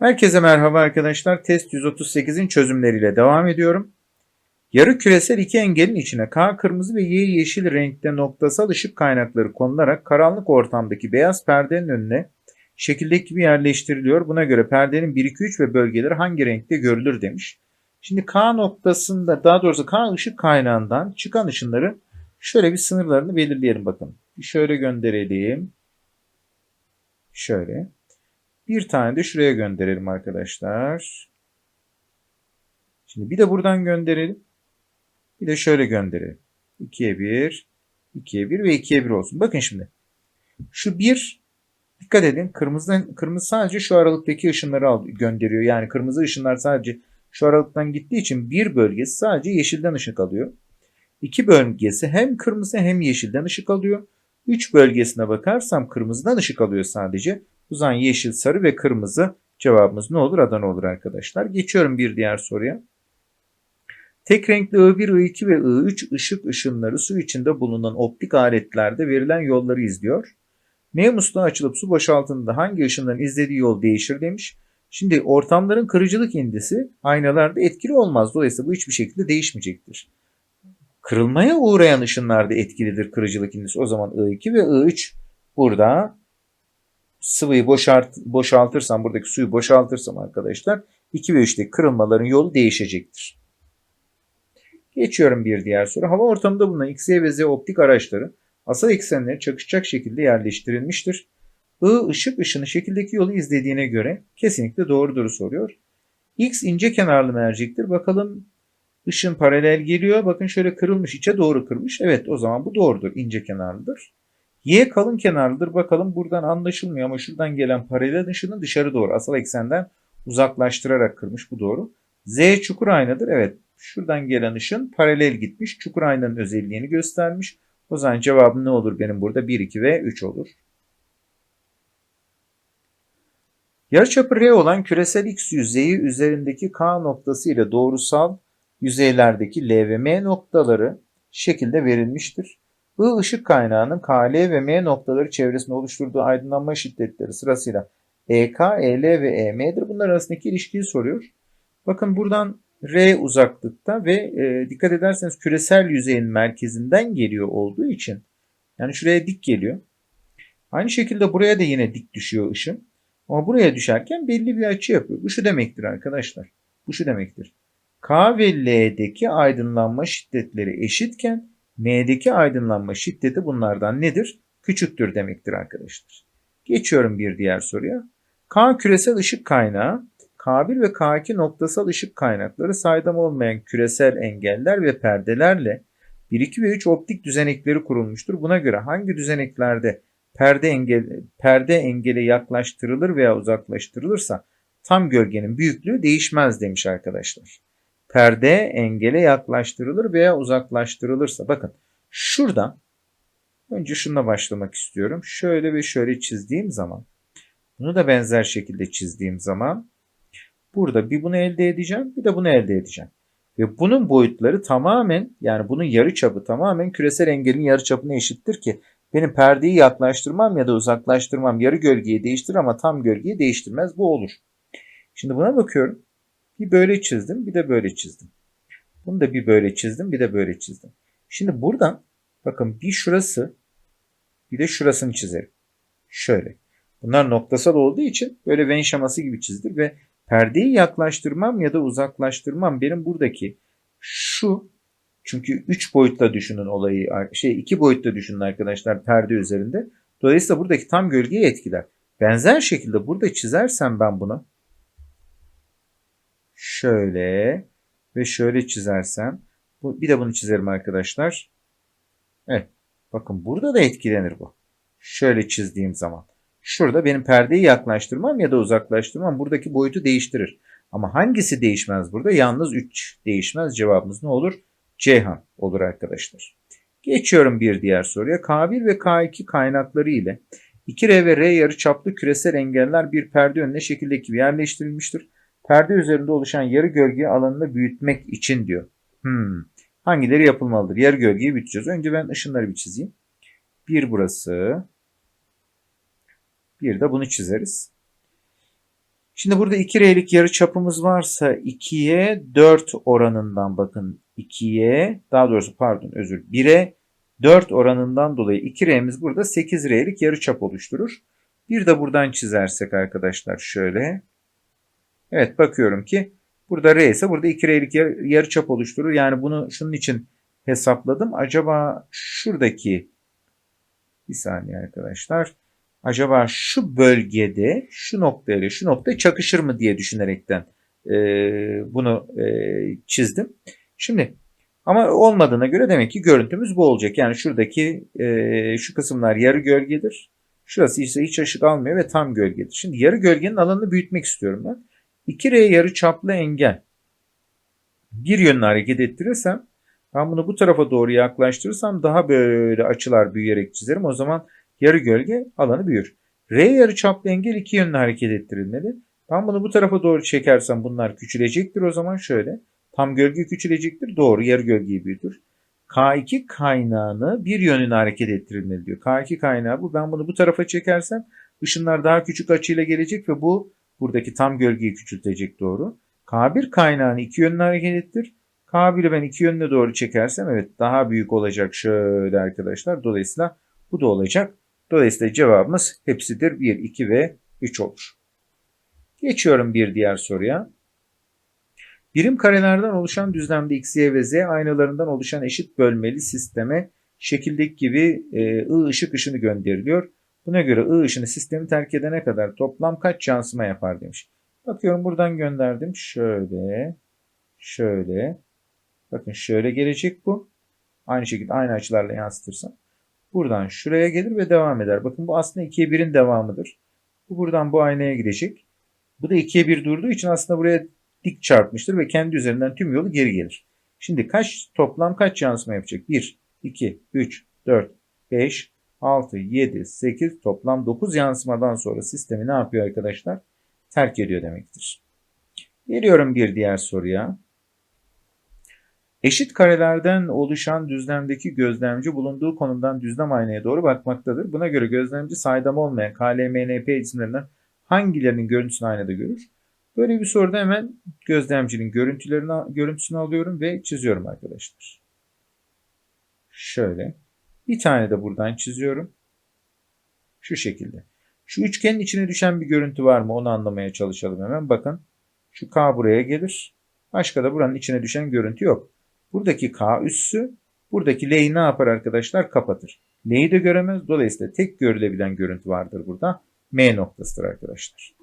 Herkese merhaba arkadaşlar. Test 138'in çözümleriyle devam ediyorum. Yarı küresel iki engelin içine K kırmızı ve Y yeşil renkte noktasal ışık kaynakları konularak karanlık ortamdaki beyaz perdenin önüne şekildeki gibi yerleştiriliyor. Buna göre perdenin 1, 2, 3 ve bölgeleri hangi renkte görülür demiş. Şimdi K noktasında daha doğrusu K ışık kaynağından çıkan ışınları şöyle bir sınırlarını belirleyelim bakın. Şöyle gönderelim. Şöyle. Bir tane de şuraya gönderelim arkadaşlar. Şimdi bir de buradan gönderelim. Bir de şöyle gönderelim. 2'ye 1, 2'ye 1 ve 2'ye 1 olsun. Bakın şimdi. Şu 1 dikkat edin. Kırmızı, kırmızı sadece şu aralıktaki ışınları al, gönderiyor. Yani kırmızı ışınlar sadece şu aralıktan gittiği için bir bölgesi sadece yeşilden ışık alıyor. İki bölgesi hem kırmızı hem yeşilden ışık alıyor. 3 bölgesine bakarsam kırmızıdan ışık alıyor sadece. O zaman yeşil, sarı ve kırmızı cevabımız ne olur? Adana olur arkadaşlar. Geçiyorum bir diğer soruya. Tek renkli I1, I2 ve I3 ışık ışınları su içinde bulunan optik aletlerde verilen yolları izliyor. M musluğu açılıp su boşaltında hangi ışınların izlediği yol değişir demiş. Şimdi ortamların kırıcılık indisi aynalarda etkili olmaz. Dolayısıyla bu hiçbir şekilde değişmeyecektir. Kırılmaya uğrayan ışınlarda etkilidir kırıcılık indisi. O zaman I2 ve I3 burada sıvıyı boşalt, boşaltırsam, buradaki suyu boşaltırsam arkadaşlar 2 ve 3'teki kırılmaların yolu değişecektir. Geçiyorum bir diğer soru. Hava ortamında bulunan X, Y ve Z optik araçları asal eksenleri çakışacak şekilde yerleştirilmiştir. I ışık ışını şekildeki yolu izlediğine göre kesinlikle doğrudur soruyor. X ince kenarlı mercektir. Bakalım ışın paralel geliyor. Bakın şöyle kırılmış içe doğru kırmış. Evet o zaman bu doğrudur. ince kenarlıdır. Y kalın kenarlıdır. Bakalım buradan anlaşılmıyor ama şuradan gelen paralel ışını dışarı doğru asal eksenden uzaklaştırarak kırmış. Bu doğru. Z çukur aynadır. Evet şuradan gelen ışın paralel gitmiş. Çukur aynanın özelliğini göstermiş. O zaman cevabım ne olur benim burada? 1, 2 ve 3 olur. Yarıçapı R olan küresel X yüzeyi üzerindeki K noktası ile doğrusal yüzeylerdeki L ve M noktaları şekilde verilmiştir. I ışık kaynağının KL ve M noktaları çevresinde oluşturduğu aydınlanma şiddetleri sırasıyla EK, EL ve EM'dir. Bunlar arasındaki ilişkiyi soruyor. Bakın buradan R uzaklıkta ve e, dikkat ederseniz küresel yüzeyin merkezinden geliyor olduğu için yani şuraya dik geliyor. Aynı şekilde buraya da yine dik düşüyor ışın. Ama buraya düşerken belli bir açı yapıyor. Bu şu demektir arkadaşlar. Bu şu demektir. K ve L'deki aydınlanma şiddetleri eşitken M'deki aydınlanma şiddeti bunlardan nedir? Küçüktür demektir arkadaşlar. Geçiyorum bir diğer soruya. K küresel ışık kaynağı, K1 ve K2 noktasal ışık kaynakları saydam olmayan küresel engeller ve perdelerle 1, 2 ve 3 optik düzenekleri kurulmuştur. Buna göre hangi düzeneklerde perde engel perde engele yaklaştırılır veya uzaklaştırılırsa tam gölgenin büyüklüğü değişmez demiş arkadaşlar. Perde engele yaklaştırılır veya uzaklaştırılırsa bakın şurada önce şununla başlamak istiyorum. Şöyle ve şöyle çizdiğim zaman bunu da benzer şekilde çizdiğim zaman burada bir bunu elde edeceğim bir de bunu elde edeceğim. Ve bunun boyutları tamamen yani bunun yarı çapı tamamen küresel engelin yarı çapına eşittir ki benim perdeyi yaklaştırmam ya da uzaklaştırmam yarı gölgeyi değiştirir ama tam gölgeyi değiştirmez. Bu olur. Şimdi buna bakıyorum. Bir böyle çizdim, bir de böyle çizdim. Bunu da bir böyle çizdim, bir de böyle çizdim. Şimdi buradan bakın bir şurası, bir de şurasını çizerim. Şöyle. Bunlar noktasal olduğu için böyle Venn şeması gibi çizdim ve perdeyi yaklaştırmam ya da uzaklaştırmam benim buradaki şu çünkü 3 boyutla düşünün olayı. Şey 2 boyutta düşünün arkadaşlar perde üzerinde. Dolayısıyla buradaki tam gölgeyi etkiler. Benzer şekilde burada çizersem ben bunu şöyle ve şöyle çizersem bu, bir de bunu çizerim arkadaşlar. Evet. Bakın burada da etkilenir bu. Şöyle çizdiğim zaman. Şurada benim perdeyi yaklaştırmam ya da uzaklaştırmam buradaki boyutu değiştirir. Ama hangisi değişmez burada? Yalnız 3 değişmez. Cevabımız ne olur? Ceyhan olur arkadaşlar. Geçiyorum bir diğer soruya. K1 ve K2 kaynakları ile 2R ve R yarıçaplı küresel engeller bir perde önüne şekildeki gibi yerleştirilmiştir. Perde üzerinde oluşan yarı gölge alanını büyütmek için diyor. Hmm. Hangileri yapılmalıdır? Yarı gölgeyi büyüteceğiz. Önce ben ışınları bir çizeyim. Bir burası. Bir de bunu çizeriz. Şimdi burada 2R'lik yarı çapımız varsa 2'ye 4 oranından bakın 2'ye daha doğrusu pardon özür 1'e 4 oranından dolayı 2R'miz burada 8R'lik yarı çap oluşturur. Bir de buradan çizersek arkadaşlar şöyle. Evet bakıyorum ki burada R ise burada 2R'lik yarı, yarı çap oluşturur. Yani bunu şunun için hesapladım. Acaba şuradaki bir saniye arkadaşlar. Acaba şu bölgede şu nokta ile şu nokta çakışır mı diye düşünerekten e, bunu e, çizdim. Şimdi ama olmadığına göre demek ki görüntümüz bu olacak. Yani şuradaki e, şu kısımlar yarı gölgedir. Şurası ise hiç ışık almıyor ve tam gölgedir. Şimdi yarı gölgenin alanını büyütmek istiyorum ben. 2R yarı çaplı engel bir yönlü hareket ettirirsem ben bunu bu tarafa doğru yaklaştırırsam daha böyle açılar büyüyerek çizerim. O zaman yarı gölge alanı büyür. R yarı çaplı engel iki yönlü hareket ettirilmeli. Ben bunu bu tarafa doğru çekersem bunlar küçülecektir. O zaman şöyle. Tam gölge küçülecektir. Doğru yarı gölgeyi büyütür. K2 kaynağını bir yönüne hareket ettirilmeli diyor. K2 kaynağı bu. Ben bunu bu tarafa çekersem ışınlar daha küçük açıyla gelecek ve bu buradaki tam gölgeyi küçültecek doğru. K1 kaynağını iki yönlü hareket ettir. K1'i ben iki yönüne doğru çekersem evet daha büyük olacak şöyle arkadaşlar. Dolayısıyla bu da olacak. Dolayısıyla cevabımız hepsidir. 1, 2 ve 3 olur. Geçiyorum bir diğer soruya. Birim karelerden oluşan düzlemde x, y ve z aynalarından oluşan eşit bölmeli sisteme şekildeki gibi e, I ışık ışını gönderiliyor. Buna göre I ışını sistemi terk edene kadar toplam kaç yansıma yapar demiş. Bakıyorum buradan gönderdim. Şöyle, şöyle. Bakın şöyle gelecek bu. Aynı şekilde aynı açılarla yansıtırsam. Buradan şuraya gelir ve devam eder. Bakın bu aslında 2'ye 1'in devamıdır. Bu buradan bu aynaya gidecek. Bu da 2'ye 1 durduğu için aslında buraya dik çarpmıştır ve kendi üzerinden tüm yolu geri gelir. Şimdi kaç toplam kaç yansıma yapacak? 1, 2, 3, 4, 5, 6, 7, 8 toplam 9 yansımadan sonra sistemi ne yapıyor arkadaşlar? Terk ediyor demektir. Geliyorum bir diğer soruya. Eşit karelerden oluşan düzlemdeki gözlemci bulunduğu konumdan düzlem aynaya doğru bakmaktadır. Buna göre gözlemci saydam olmayan KLMNP isimlerinden hangilerinin görüntüsünü aynada görür? Böyle bir soruda hemen gözlemcinin görüntülerini görüntüsünü alıyorum ve çiziyorum arkadaşlar. Şöyle. Bir tane de buradan çiziyorum. Şu şekilde. Şu üçgenin içine düşen bir görüntü var mı onu anlamaya çalışalım hemen. Bakın şu K buraya gelir. Başka da buranın içine düşen görüntü yok. Buradaki K üssü buradaki L'yi ne yapar arkadaşlar? Kapatır. L'yi de göremez. Dolayısıyla tek görülebilen görüntü vardır burada. M noktasıdır arkadaşlar.